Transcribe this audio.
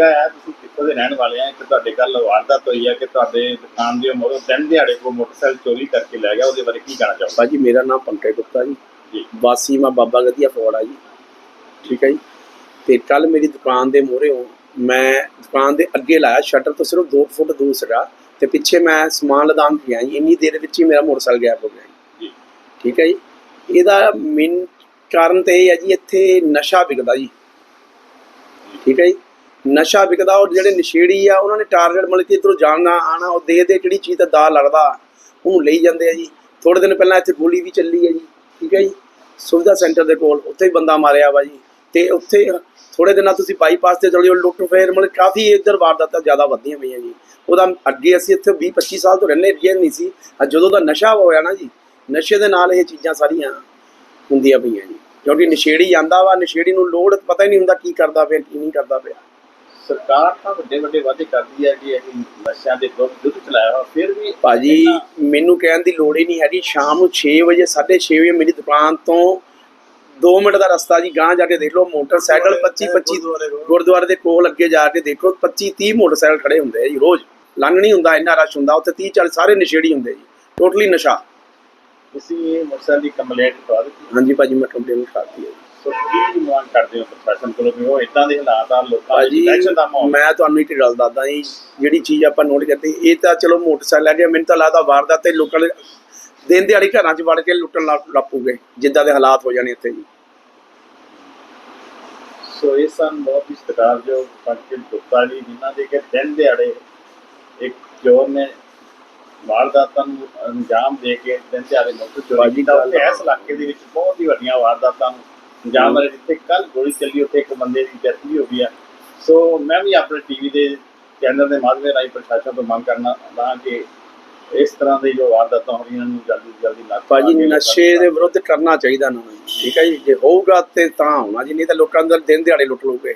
ਜਗ੍ਹਾ ਹੈ ਤੁਸੀਂ ਕਿੱਥੋਂ ਦੇ ਰਹਿਣ ਵਾਲੇ ਆ ਕਿ ਤੁਹਾਡੇ ਕੱਲ ਵਾਰਦਾਤ ਹੋਈ ਹੈ ਕਿ ਤੁਹਾਡੇ ਦੁਕਾਨ ਦੇ ਮੋਰੋਂ ਦਿਨ ਦਿਹਾੜੇ ਕੋ ਮੋਟਰਸਾਈਕਲ ਚੋਰੀ ਕਰਕੇ ਲੈ ਗਿਆ ਉਹਦੇ ਬਾਰੇ ਕੀ ਕਹਿਣਾ ਚਾਹੋਗੇ? ਭਾਜੀ ਮੇਰਾ ਨਾਮ ਪੰਕਜ ਗੁਪਤਾ ਜੀ। ਜੀ। ਵਾਸੀ ਮੈਂ ਬਾਬਾ ਗਦੀਆ ਫਗਵਾੜਾ ਜੀ। ਠੀਕ ਹੈ ਜੀ? ਤੇ ਕੱਲ ਮੇਰੀ ਦੁਕਾਨ ਦੇ ਮੂਹਰੇ ਮੈਂ ਦੁਕਾਨ ਦੇ ਅੱਗੇ ਲਾਇਆ ਸ਼ਟਰ ਤੋਂ ਸਿਰਫ 2 ਫੁੱਟ ਦੂਰ ਸੀਗਾ ਤੇ ਪਿੱਛੇ ਮੈਂ ਸਮਾਨ ਲਦਾਨ ਗਿਆ ਜੀ। ਇੰਨੀ ਦੇਰ ਵਿੱਚ ਹੀ ਮੇਰਾ ਮੋਟਰਸਾਈਕਲ ਗਾਇਬ ਹੋ ਗਿਆ ਜੀ। ਜੀ। ਠੀਕ ਹੈ ਜੀ? ਇਹਦਾ ਮੇਨ ਕਾਰਨ ਤੇ ਇਹ ਹੈ ਜੀ ਇੱਥੇ ਨਸ਼ਾ ਵਿਕਦਾ ਜੀ। ਠੀਕ ਹੈ ਜੀ? ਨਸ਼ਾ ਵਿਕਦਾ ਔਰ ਜਿਹੜੇ ਨਸ਼ੇੜੀ ਆ, ਉਹਨਾਂ ਨੇ ਟਾਰਗੇਟ ਮਤਲਬ ਕਿ ਇਧਰੋਂ ਜਾਣਾ ਆਣਾ ਉਹ ਦੇ ਦੇ ਜਿਹੜੀ ਚੀਜ਼ ਦਾ ਦਾ ਲੱਗਦਾ ਉਹਨੂੰ ਲਈ ਜਾਂਦੇ ਆ ਜੀ। ਥੋੜੇ ਦਿਨ ਪਹਿਲਾਂ ਇੱਥੇ ਗੋਲੀ ਵੀ ਚੱਲੀ ਹੈ ਜੀ, ਠੀਕ ਹੈ ਜੀ। ਸੁਵਿਧਾ ਸੈਂਟਰ ਦੇ ਕੋਲ, ਉੱਥੇ ਹੀ ਬੰਦਾ ਮਾਰਿਆ ਵਾ ਜੀ। ਤੇ ਉੱਥੇ ਥੋੜੇ ਦਿਨਾਂ ਤੁਸੀਂ ਬਾਈਪਾਸ ਤੇ ਚਲੇ ਜਾਓ, ਲੁੱਟ ਫੇਰ ਮਤਲਬ ਕਾਫੀ ਇੱਧਰ ਵਾਰਦਾਤਾਂ ਜ਼ਿਆਦਾ ਵਧੀਆਂ ਪਈਆਂ ਜੀ। ਉਹਦਾ ਅੱਗੇ ਅਸੀਂ ਇੱਥੇ 20 25 ਸਾਲ ਤੋਂ ਰਹਿੰਦੇ ਰਿਆ ਨਹੀਂ ਸੀ। ਜਦੋਂ ਦਾ ਨਸ਼ਾ ਹੋਇਆ ਨਾ ਜੀ, ਨਸ਼ੇ ਦੇ ਨਾਲ ਇਹ ਚੀਜ਼ਾਂ ਸਾਰੀਆਂ ਹੁੰਦੀਆਂ ਪਈਆਂ ਜੀ। ਕਿਉਂਕਿ ਨਸ਼ੇੜੀ ਜਾਂਦਾ ਵਾ, ਨਸ਼ੇੜੀ ਨੂੰ ਲੋੜ, ਪਤਾ ਹੀ ਨਹੀਂ ਹੁੰਦਾ ਕੀ ਕਰਦਾ ਪਿਆ, ਕੀ ਨਹੀਂ ਕਰਦਾ ਪਿਆ। ਸਰਕਾਰ ਤਾਂ ਵੱਡੇ ਵੱਡੇ ਵਾਅਦੇ ਕਰਦੀ ਹੈ ਕਿ ਅਸੀਂ ਨਸ਼ਿਆਂ ਦੇ ਵਿਰੁੱਧ ਯੁੱਧ ਚਲਾਇਆ ਫਿਰ ਵੀ ਭਾਜੀ ਮੈਨੂੰ ਕਹਿਣ ਦੀ ਲੋੜ ਹੀ ਨਹੀਂ ਹੈਗੀ। ਸ਼ਾਮ ਨੂੰ 6 ਵਜੇ 6:30 ਵਜੇ ਮੇਰੀ ਦੁਕਾਨ ਤੋਂ 2 ਮਿੰਟ ਦਾ ਰਸਤਾ ਜੀ ਗਾਂ ਜਾ ਕੇ ਦੇਖ ਲਓ ਮੋਟਰਸਾਈਕਲ 25 25 ਗੁਰਦੁਆਰੇ ਦੇ ਕੋਲ ਅੱਗੇ ਜਾ ਕੇ ਦੇਖੋ 25 30 ਮੋਟਰਸਾਈਕਲ ਖੜੇ ਹੁੰਦੇ ਆ ਜੀ ਰੋਜ਼। ਲੰਘ ਨਹੀਂ ਹੁੰਦਾ ਇੰਨਾ ਰਸ਼ ਹੁੰਦਾ ਉੱਥੇ 30 40 ਸਾਰੇ ਨਸ਼ੇੜੀ ਹੁੰਦੇ ਜੀ ਟੋਟਲੀ ਨਸ਼ਾ। ਤੁਸੀਂ ਇਹ ਮੋਟਰਸਾਈਕਲ ਦੀ ਕੰਪਲੇਂਟ ਕਰਵਾ ਦਿੱਤੀ। ਹਾਂਜੀ ਭਾਜੀ ਮੈਂ ਕੰਪਲੇਂਟ ਕਰਤੀ ਹੈ। ਸੋ ਕੀ ਮੰਗ ਕਰਦੇ ਹੋ ਪ੍ਰਸ਼ਾਸਨ ਕੋਲੋਂ ਕਿ ਉਹ ਇਦਾਂ ਦੇ ਹਾਲਾਤ ਆ ਲੋਕਾਂ ਦੇ ਟੈਨਸ਼ਨ ਦਾ ਮਾਹੌਲ? ਮੈਂ ਤੁਹਾਨੂੰ ਇੱਕ ਗੱਲ ਦੱਸਦਾ ਜੀ ਜਿਹੜੀ ਚੀਜ਼ ਆਪਾਂ ਨੋਟ ਕਰਦੇ ਇਹ ਤਾਂ ਚਲੋ ਮੋਟਰਸਾਈਕਲ ਲੈ ਗਿਆ ਮੈਨੂੰ ਤਾਂ ਲੱਗਦਾ ਵਾਰਦਾਤ ਤੇ ਲੋਕਾਂ ਦੇ ਦਿਨ ਦਿਹਾੜੀ ਘਰਾਂ 'ਚ ਵੜ ਕੇ ਲੁੱਟਣ ਲੱਪੂਗੇ ਜਿੱਦਾਂ ਦੇ ਹਾਲਾਤ ਹੋ ਜਾਣੇ ਇੱਥੇ ਜੀ। ਸੋ ਇਹ ਸਨ ਬਹੁਤ ਹੀ ਸਤਿਕਾਰਯੋਗ ਪੰਕਜ ਗੁਪਤਾ ਜੀ ਜਿਨ੍ਹਾਂ ਦੇ ਕਿ ਦਿਨ ਦਿਹਾੜੇ ਇੱਕ ਚੋਰ ਨੇ ਵਾਰਦਾਤਾਂ ਨੂੰ ਅੰਜਾਮ ਦੇ ਕੇ ਦਿਨ ਦਿਹਾੜੇ ਮੋਟਰ ਚੋਰੀ ਕੀਤਾ। ਇਸ ਇਲਾਕੇ ਦੇ ਵਿੱਚ ਬਹੁਤ ਹੀ ਵੱਡੀਆਂ ਵਾਰਦਾਤਾਂ ਨੂੰ ਅੰਜਾਮ ਵਾਲੇ ਜਿੱਥੇ ਕੱਲ ਗੋਲੀ ਚੱਲੀ ਉੱਥੇ ਇੱਕ ਬੰਦੇ ਦੀ ਡੈਥ ਵੀ ਹੋ ਗਈ ਆ। ਸੋ ਮੈਂ ਵੀ ਆਪਣੇ ਟੀਵੀ ਦੇ ਚੈਨਲ ਦੇ ਮਾਧਿਅਮ ਰਾਹੀਂ ਪ੍ਰਸ਼ਾਸਨ ਤੋਂ ਮੰਗ ਕਰਨਾ ਚਾਹੁੰਦਾ ਕਿ ਇਸ ਤਰ੍ਹਾਂ ਦੀ ਜੋ ਵਾਰਦਾਤਾਂ ਹੋ ਰਹੀਆਂ ਨੂੰ ਜਲਦੀ ਤੋਂ ਜਲਦੀ ਨੱਥ ਭਾਜੀ ਨਸ਼ੇ ਦੇ ਵਿਰੁੱਧ ਕਰਨਾ ਚਾਹੀਦਾ ਨਾ ਠੀਕ ਹੈ ਜੀ ਜੇ ਹੋਊਗਾ ਤੇ ਤਾਂ ਹੋਣਾ ਜੀ ਨਹੀਂ ਤਾਂ ਲੋਕਾਂ ਅੰਦਰ ਦਿਨ ਦਿਹਾੜੇ ਲੁੱਟ ਲੂਗੇ।